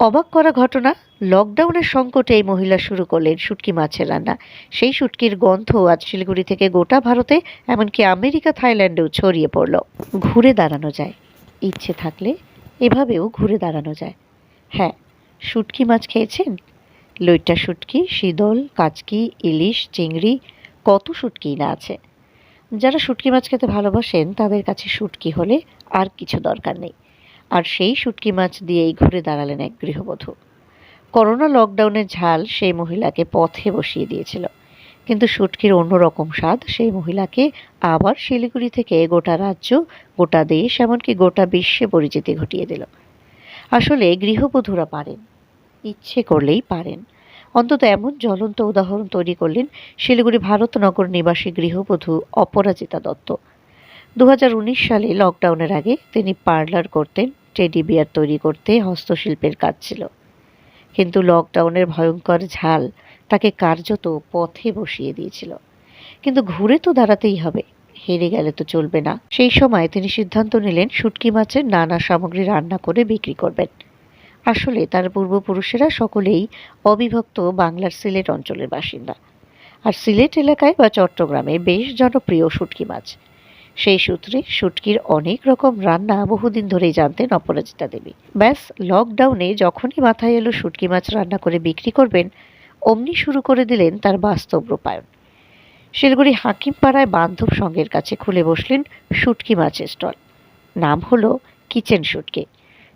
অবাক করা ঘটনা লকডাউনের সংকটে এই মহিলা শুরু করলেন শুটকি মাছের রান্না। সেই শুটকির গন্ধ আজ শিলিগুড়ি থেকে গোটা ভারতে, এমনকি আমেরিকা, থাইল্যান্ডেও ছড়িয়ে পড়ল। ঘুরে দাঁড়ানো যায়। ইচ্ছে থাকলে এভাবেও ঘুরে দাঁড়ানো যায়। হ্যাঁ শুটকি মাছ খেয়েছেন? লইট্টা শুটকি শীদল কাচকি, ইলিশ, চিংড়ি, কত শুটকি না আছে। যারা শুটকি মাছ খেতে ভালোবাসেন, তাদের কাছে শুটকি হলে আর কিছু দরকার নেই। আর সেই শুটকি মাছ দিয়েই ঘুরে দাঁড়ালেন এক গৃহবধূ। করোনা লকডাউনের ঝাল সেই মহিলাকে পথে বসিয়ে দিয়েছিল। কিন্তু শুটকির অন্যরকম স্বাদ সেই মহিলাকে আবার শিলিগুড়ি থেকে গোটা রাজ্য, গোটা দেশ, এমনকি গোটা বিশ্বে পরিচিতি ঘটিয়ে দিল। আসলে গৃহবধূরা পারেন। ইচ্ছে করলেই পারেন। অন্তত এমন জ্বলন্ত উদাহরণ তৈরি করলেন শিলিগুড়ি ভারতনগর নিবাসী গৃহবধূ অপরাজিতা দত্ত। দু হাজার উনিশ সালে লকডাউনের আগে তিনি পার্লার করতেন টেডি বিয়ার তৈরি করতে হস্তশিল্পের কাজ ছিল। কিন্তু লকডাউনের ভয়ঙ্কর ঝাল তাকে কার্যত পথে বসিয়ে দিয়েছিল। কিন্তু ঘুরে তো দাঁড়াতেই হবে, হেরে গেলে তো চলবে না। সেই সময় তিনি সিদ্ধান্ত নিলেন, শুটকি মাছের নানা সামগ্রী রান্না করে বিক্রি করবেন। আসলে তার পূর্বপুরুষেরা সকলেই অবিভক্ত বাংলার সিলেট অঞ্চলের বাসিন্দা। আর সিলেট এলাকায় বা চট্টগ্রামে বেশ জনপ্রিয় শুটকি মাছ। সেই সূত্রে শুটকির অনেক রকম রান্না বহুদিন ধরেই জানতেন অপরাজিতা দেবী। ব্যাস লকডাউনে যখনই মাথায় এলো শুটকি মাছ রান্না করে বিক্রি করবেন, অমনি শুরু করে দিলেন তার বাস্তব রূপায়ণ। শিলিগুড়ি হাকিমপাড়ায় বান্ধব সঙ্গের কাছে খুলে বসলেন শুটকি মাছের স্টল। নাম হলো কিচেন শুটকি।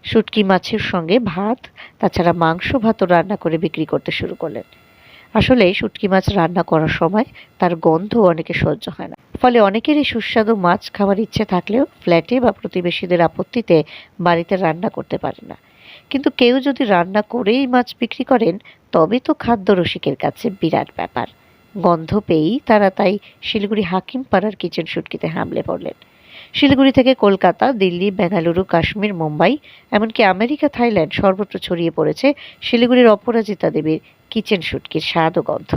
শুটকি মাছের সঙ্গে ভাত, তাছাড়া মাংস ভাতও রান্না করে বিক্রি করতে শুরু করলেন। আসলে শুটকি মাছ রান্না করার সময় তার গন্ধ অনেকে সহ্য হয় না। ফলে অনেকেরই সুস্বাদু মাছ খাওয়ার ইচ্ছে থাকলেও ফ্ল্যাটে বা প্রতিবেশীদের আপত্তিতে বাড়িতে রান্না করতে পারে না। কিন্তু কেউ যদি রান্না করেই মাছ বিক্রি করেন, তবে তো খাদ্য রসিকের কাছে বিরাট ব্যাপার। গন্ধ পেয়েই তারা তাই শিলিগুড়ি হাকিম পাড়ার কিচেন শুটকিতে হামলে পড়লেন। শিলিগুড়ি থেকে কলকাতা, দিল্লি, বেঙ্গালুরু, কাশ্মীর, মুম্বাই, এমনকি আমেরিকা, থাইল্যান্ড সর্বত্র ছড়িয়ে পড়েছে শিলিগুড়ির অপরাজিতা দেবীর কিচেন শুটকির স্বাদ ও গন্ধ।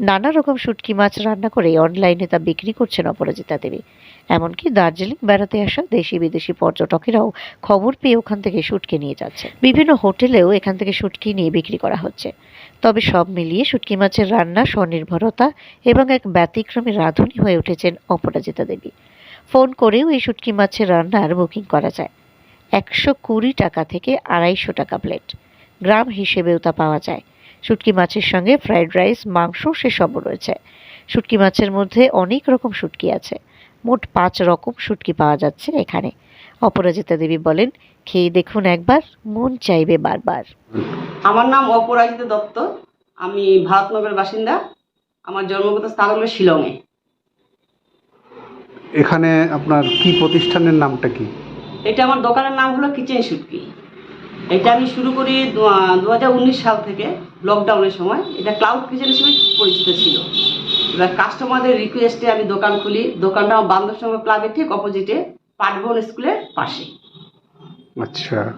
নানা রকম শুটকি মাছ রান্না করে অনলাইনে তা বিক্রি করছেন অপরাজিতা দেবী। এমনকি দার্জিলিং বেড়াতে আসা দেশি বিদেশি পর্যটকেরাও খবর পেয়ে ওখান থেকে শুটকি নিয়ে যাচ্ছে বিভিন্ন হোটেলেও এখান থেকে শুটকি নিয়ে বিক্রি করা হচ্ছে। তবে সব মিলিয়ে শুটকি মাছের রান্না স্বনির্ভরতা এবং এক ব্যতিক্রমী রাঁধুনি হয়ে উঠেছেন অপরাজিতা দেবী। ফোন করেও এই শুটকি মাছের রান্নার বুকিং করা যায়। একশো কুড়ি টাকা থেকে আড়াইশো টাকা প্লেট। গ্রাম হিসেবেও তা পাওয়া যায়। শুটকি মাছের সঙ্গে ফ্রাইড রাইস মাংস সেসবও রয়েছে। শুটকি মাছের মধ্যে অনেক রকম শুটকি আছে। মোট পাঁচ রকম শুটকি পাওয়া যাচ্ছে এখানে। অপরাজিতা দেবী বলেন খেয়ে দেখুন একবার মন চাইবে বারবার। আমার নাম অপরাজিতা দত্ত। আমি ভারতনগরের বাসিন্দা। আমার জন্মগত স্থান হলো শিলংয়ে। এখানে আপনার কি প্রতিষ্ঠানের নামটা কি? এটা আমার দোকানের নাম হলো কিচেন শুটকি। এটা আমি শুরু করি দু সাল থেকে লকডাউনের সময়। এটা ক্লাউড কিচেন হিসেবে পরিচিত ছিল। এবার কাস্টমারদের রিকোয়েস্টে আমি দোকান খুলি। দোকানটা আমার বান্ধব সঙ্গে ক্লাবের ঠিক অপোজিটে পাটবন স্কুলের পাশে। আচ্ছা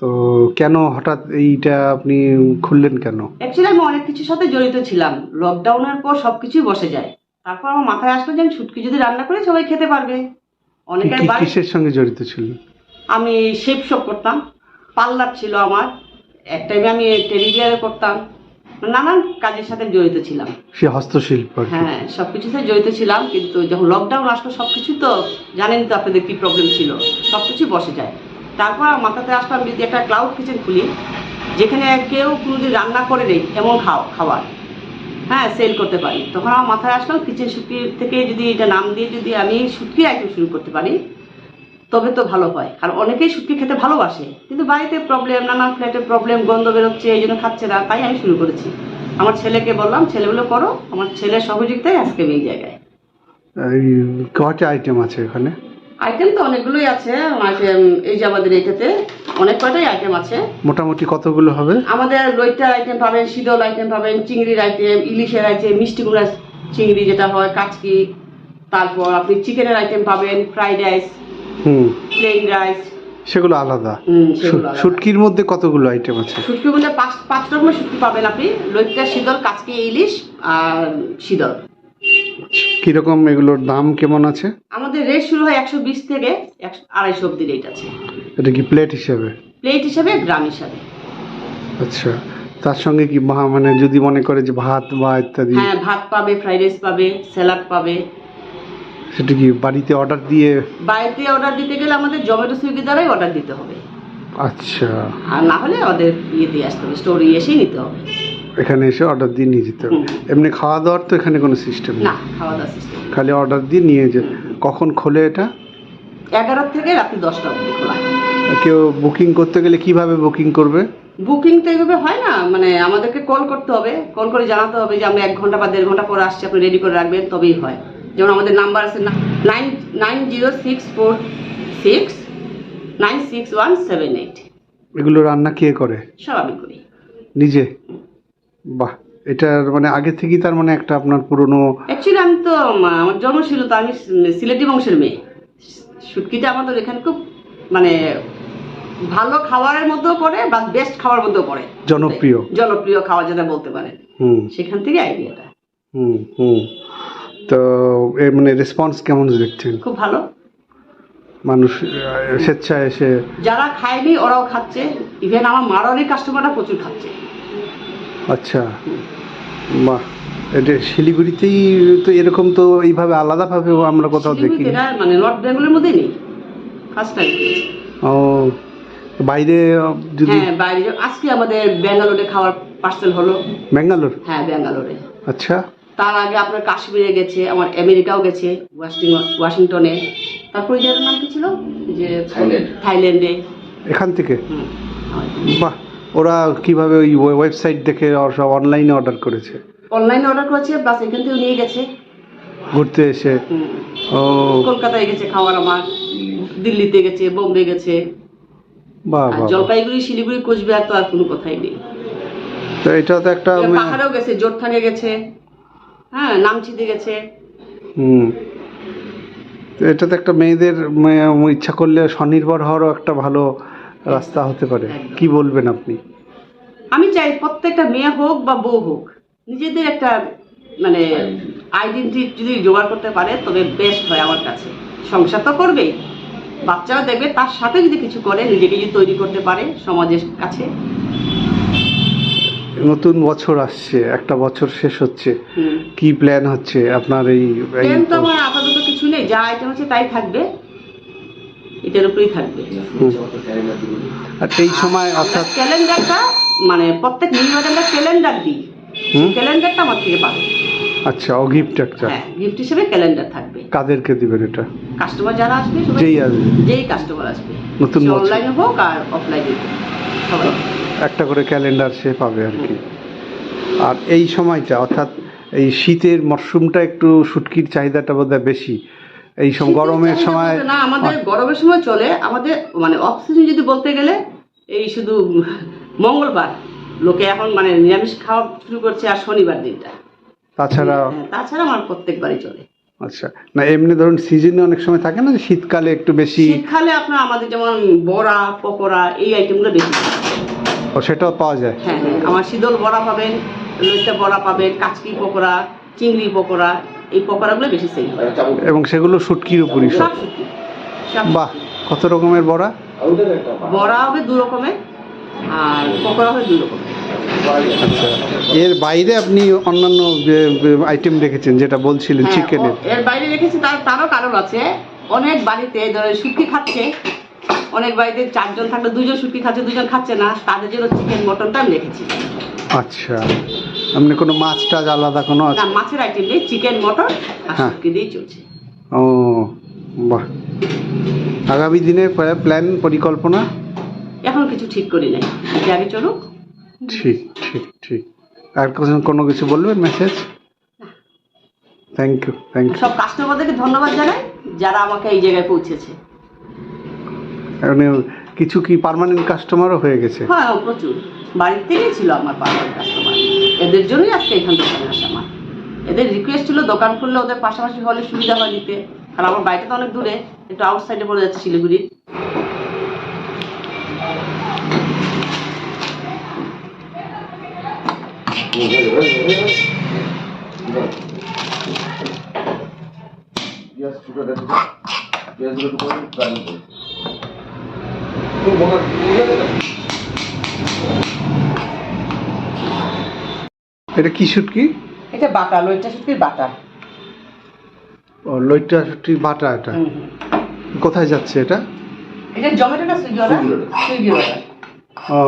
তো কেন হঠাৎ এইটা আপনি খুললেন কেন? অ্যাকচুয়ালি আমি অনেক কিছুর সাথে জড়িত ছিলাম। লকডাউনের পর সব কিছুই বসে যায়। তারপর আমার মাথায় আসলো যে আমি ছুটকি যদি রান্না করি সবাই খেতে পারবে। অনেকের কি- বাড়ি কিসের সঙ্গে জড়িত ছিল আমি শেপ শপ করতাম। পার্লার ছিল আমার। এক টাইমে আমি টেলিভিয়ারে করতাম। নানান কাজের সাথে জড়িত ছিলাম। সে হস্তশিল্প হ্যাঁ সব কিছুতে জড়িত ছিলাম কিন্তু যখন লকডাউন আসলো সব কিছু তো জানেন তো আপনাদের কী প্রবলেম ছিল। সব কিছুই বসে যায়। তারপর আমার মাথাতে আসলাম যদি একটা ক্লাউড কিচেন খুলি যেখানে কেউ কোনোদিন রান্না করে নেই এমন খাও খাবার। হ্যাঁ সেল করতে পারি। তখন আমার মাথায় আসলো কিচেন শুটকি থেকে যদি এটা নাম দিয়ে যদি আমি শুটকি আইটেম শুরু করতে পারি তবে তো ভালো হয়। কারণ অনেকেই শুটকি খেতে ভালোবাসে। কিন্তু বাড়িতে প্রবলেম নানান ফ্ল্যাটে প্রবলেম গন্ধ বেরোচ্ছে এই জন্য খাচ্ছে না। তাই আমি শুরু করেছি। আমার ছেলেকে বললাম ছেলেগুলো করো আমার ছেলের সহযোগিতায় আজকে এই জায়গায়। কয়টা আইটেম আছে এখানে? আইটেম তো অনেকগুলোই আছে। এই যে আমাদের এটাতে অনেক কয়টাই আইটেম আছে। মোটামুটি কতগুলো হবে? আমাদের লইটার আইটেম পাবেন শীতল আইটেম পাবেন চিংড়ির আইটেম ইলিশের আইটেম মিষ্টি কুমড়া চিংড়ি যেটা হয় কাচকি তারপর আপনি চিকেনের আইটেম পাবেন ফ্রাইড রাইস হুম। প্লেন রাইস সেগুলো আলাদা। শুটকির মধ্যে কতগুলো আইটেম আছে? শুটকির মধ্যে পাঁচ পাঁচ রকমের শুটকি পাবেন আপনি। লইট্টা শীতল কাচকি ইলিশ আর শীতল। কীরকম এগুলোর দাম কেমন আছে? আমাদের রেট শুরু হয় একশো বিশ থেকে আড়াইশো অব্দি রেট আছে। এটা কি প্লেট হিসেবে? প্লেট হিসাবে গ্রাম হিসাবে। আচ্ছা তার সঙ্গে কি মানে যদি মনে করে যে ভাত বা ইত্যাদি হ্যাঁ ভাত পাবে ফ্রাইড রাইস পাবে স্যালাড পাবে। সেটা কি বাড়িতে অর্ডার দিয়ে? বাড়িতে অর্ডার দিতে গেলে আমাদের জোম্যাটো সুইগি দ্বারাই অর্ডার দিতে হবে। আচ্ছা। আর না হলে আমাদের ইয়ে দিয়ে আসতে হবে স্টোরে এসেই নিতে হবে। এখানে এসে অর্ডার দিয়ে নিয়ে যেতে হবে। এমনি খাওয়া দাওয়ার তো এখানে কোনো সিস্টেম না নেই খাওয়া দাওয়া সিস্টেম খালি অর্ডার দিয়ে নিয়ে যে কখন খোলে এটা? এগারো থেকে রাত্রি দশটা অবধি খোলা। কেউ বুকিং করতে গেলে কীভাবে বুকিং করবে? বুকিং তো এইভাবে হয় না মানে আমাদেরকে কল করতে হবে কল করে জানাতে হবে যে আমরা এক ঘণ্টা বা দেড় ঘণ্টা পরে আসছি আপনি রেডি করে রাখবেন তবেই হয়। যেমন আমাদের নাম্বার আছে nine nine zero six four six nine six one seven eight এগুলো রান্না কে করে? সব আমি করি। নিজে? বাহ এটার মানে আগে থেকেই তার মানে একটা আপনার পুরনো অ্যাকচুয়ালি আমি তো আমার জন্ম ছিল তো আমি সিলেটি বংশের মেয়ে। শুটকিটা আমাদের এখানে খুব মানে ভালো খাবারের মধ্যেও পড়ে বা বেস্ট খাবার মধ্যেও পড়ে। জনপ্রিয়। জনপ্রিয় খাবার যেটা বলতে পারেন। হুম। সেখান থেকে আইডিয়াটা হুম হুম। তো এর মানে রেসপন্স কেমন দেখছেন? খুব ভালো। মানুষ স্বেচ্ছায় এসে যারা খায়নি ওরাও খাচ্ছে। ইভেন আমার মারোয়ারি কাস্টমাররা প্রচুর খাচ্ছে। আচ্ছা। বাহ। এটা শিলিগুড়িতেই তো এরকম তো এইভাবে আলাদাভাবে আমরা কোথাও দেখি শিলিগুড়িতে না, মানে নর্থ বেঙ্গলের মধ্যেই নেই। ফার্স্ট টাইম ও বাইরে যদি হ্যাঁ বাইরে। আজকে আমাদের ব্যাঙ্গালোরে খাওয়ার পার্সেল হলো। ব্যাঙ্গালোর? হ্যাঁ ব্যাঙ্গালোরে। আচ্ছা। তার আগে আপনার কাশ্মীরে গেছে আমার আমেরিকাও গেছে ওয়াশিং ওয়াশিংটনে। তারপর ওই জায়গার নাম কি ছিল? যে থাইল্যান্ডে। এখান থেকে? বাহ ওরা কীভাবে ওই ওয়েবসাইট দেখে সব অনলাইনে অর্ডার করেছে? অনলাইনে অর্ডার করেছে প্লাস এখান থেকেও নিয়ে গেছে। ঘুরতে এসে? ও। কলকাতায় গেছে খাওয়ার আমার দিল্লিতে গেছে বোম্বে গেছে। বাহ বাহ বাহ। জলপাইগুড়ি শিলিগুড়ি কোচবিহার তো আর কোনো কথাই নেই। তো এটা তো একটা পাহাড়েও গেছে জোরথাঙে গেছে। হ্যাঁ গেছে। হুম। এটা তো একটা মেয়েদের মানে ইচ্ছা করলে স্বনির্ভর হওয়ারও একটা ভালো রাস্তা হতে পারে। কি বলবেন আপনি? আমি চাই প্রত্যেকটা মেয়ে হোক বা বউ হোক নিজেদের একটা মানে আইডেন্টি যদি জোগাড় করতে পারে তবে বেস্ট হয় আমার কাছে। সংসার তো করবেই। বাচ্চারা দেখবে তার সাথে যদি কিছু করে নিজেকে যদি তৈরি করতে পারে সমাজের কাছে। নতুন বছর আসছে একটা বছর শেষ হচ্ছে। কি প্ল্যান হচ্ছে আপনার এই প্ল্যান তো আমার আপাতত কিছু নেই যা আইটেম আছে তাই থাকবে। এটার উপরেই থাকবে। আর এই সময় অর্থাৎ ক্যালেন্ডারটা মানে প্রত্যেক আমরা ক্যালেন্ডার দিই? ক্যালেন্ডারটা আমার থেকে পাবে। আচ্ছা ও গিফট একটা। হ্যাঁ গিফট হিসেবে ক্যালেন্ডার থাকবে। কাদেরকে দিবেন এটা? কাস্টমার যারা আসবে যেই আসবে। যেই কাস্টমার আসবে। নতুন। অনলাইনে হোক আর অফলাইনে হোক। সবাই। একটা করে ক্যালেন্ডার সে পাবে আর কি। আর এই সময়টা অর্থাৎ এই শীতের মরশুমটা একটু শুটকির চাহিদাটা বোধহয় বেশি। এই সব গরমের সময় না আমাদের গরমের সময় চলে আমাদের মানে অক্সিজেন যদি বলতে গেলে এই শুধু মঙ্গলবার। লোকে এখন মানে নিরামিষ খাওয়া শুরু করছে আর শনিবার দিনটা। তাছাড়া হ্যাঁ, তাছাড়া আমার প্রত্যেকবারই চলে। আচ্ছা না এমনি ধরুন সিজনে অনেক সময় থাকে না শীতকালে একটু বেশি শীতকালে আপনার আমাদের যেমন বড়া পকোড়া এই আইটেমগুলো বেশি ও সেটাও পাওয়া যায়। হ্যাঁ হ্যাঁ। আমার শীতল বড়া পাবেন লইটা বড়া পাবেন কাচকি পকোড়া চিংড়ি পকোড়া এই পকোড়াগুলো বেশি সেল হয়। এবং সেগুলো শুটকির উপরই সব বাহ কত রকমের বড়া? বড়া হবে দু রকমের আর পকোড়া হবে দু রকমের। আচ্ছা। এর বাইরে আপনি অন্যান্য আইটেম রেখেছেন যেটা বলছিলেন হ্যাঁ, চিকেনের এর। বাইরে রেখেছি তার তারও কারণ আছে। অনেক বাড়িতে ধরে শুটকি খাচ্ছে অনেক বাড়িতে চারজন থাকলে দুজন শুটকি খাচ্ছে দুজন খাচ্ছে না। তাদের জন্য চিকেন মটনটা আমি রেখেছি। আচ্ছা। আপনি কোনো মাছ টাছ আলাদা কোনো না মাছের আইটেম নেই চিকেন মটন আর হ্যাঁ। শুটকি দিয়েই চলছে। ও বাহ। আগামী দিনের প্ল্যান পরিকল্পনা? এখন কিছু ঠিক করি নাই। যে আগে চলুক। ঠিক ঠিক ঠিক। আর কোনো- কোনো কিছু বলবেন message thank you thank you সব কাস্টমারদেরকে ধন্যবাদ জানাই যারা আমাকে এই জায়গায় পৌঁছেছে। মানে কিছু কি পার্মানেন্ট কাস্টমারও হয়ে গেছে? হ্যাঁ প্রচুর। বাড়ির থেকেই ছিল আমার পাড়ার কাস্টমার এদের জন্যই আজকে এখান দোকানে আসা আমার এদের রিকোয়েস্ট ছিল দোকান খুললে ওদের পাশাপাশি হলে সুবিধা হয় দিতে। কারণ আমার বাড়িটা তো অনেক দূরে একটু আউটসাইডে পড়ে যাচ্ছে শিলিগুড়ি। পেঁয়াজ দেখো পেঁয়াজগুলো একটু করে এটা কি শুটকি? এটা বাটা লইটা শুটকির বাটা। ও লইট্টা শুটকির বাটা এটা। কোথায় যাচ্ছে এটা? এটা জমেটো না সুইগি ওরা সুইগি ওরা। সুইগি ওরা ও।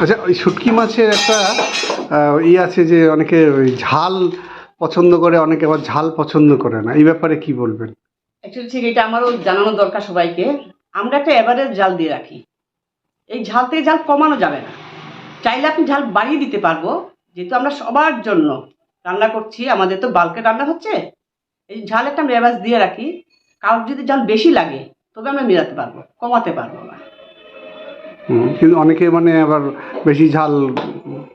আচ্ছা ওই শুটকি মাছের একটা ই আছে যে অনেকে ঝাল পছন্দ করে, অনেকে আবার ঝাল পছন্দ করে না। এই ব্যাপারে কি বলবেন? অ্যাকচুয়ালি ঠিক, এটা আমারও জানানো দরকার সবাইকে। আমরা একটা এভারেজ ঝাল দিয়ে রাখি। এই ঝাল থেকে ঝাল কমানো যাবে না। চাইলে আপনি ঝাল বাড়িয়ে দিতে পারব। যেহেতু আমরা সবার জন্য রান্না করছি, আমাদের তো বাল্কে রান্না হচ্ছে। এই ঝাল একটা আমরা এভারেজ দিয়ে রাখি। কারোর যদি ঝাল বেশি লাগে, তবে আমরা মেলাতে পারব, কমাতে পারব না। হুম, কিন্তু অনেকে মানে আবার বেশি ঝাল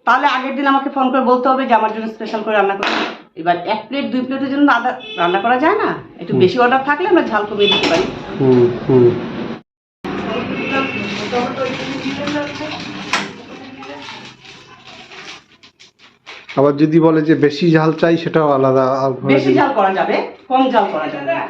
তাহলে আগের দিন আমাকে ফোন করে বলতে হবে যে আমার জন্য স্পেশাল করে রান্না করতে এবার এক প্লেট দুই প্লেটের জন্য আদা রান্না করা যায় না? একটু বেশি অর্ডার থাকলে আমরা ঝাল কমিয়ে দিতে পারি। হুম হুম। আবার যদি বলে যে বেশি ঝাল চাই সেটাও আলাদা বেশি ঝাল করা যাবে কম ঝাল করা যাবে। না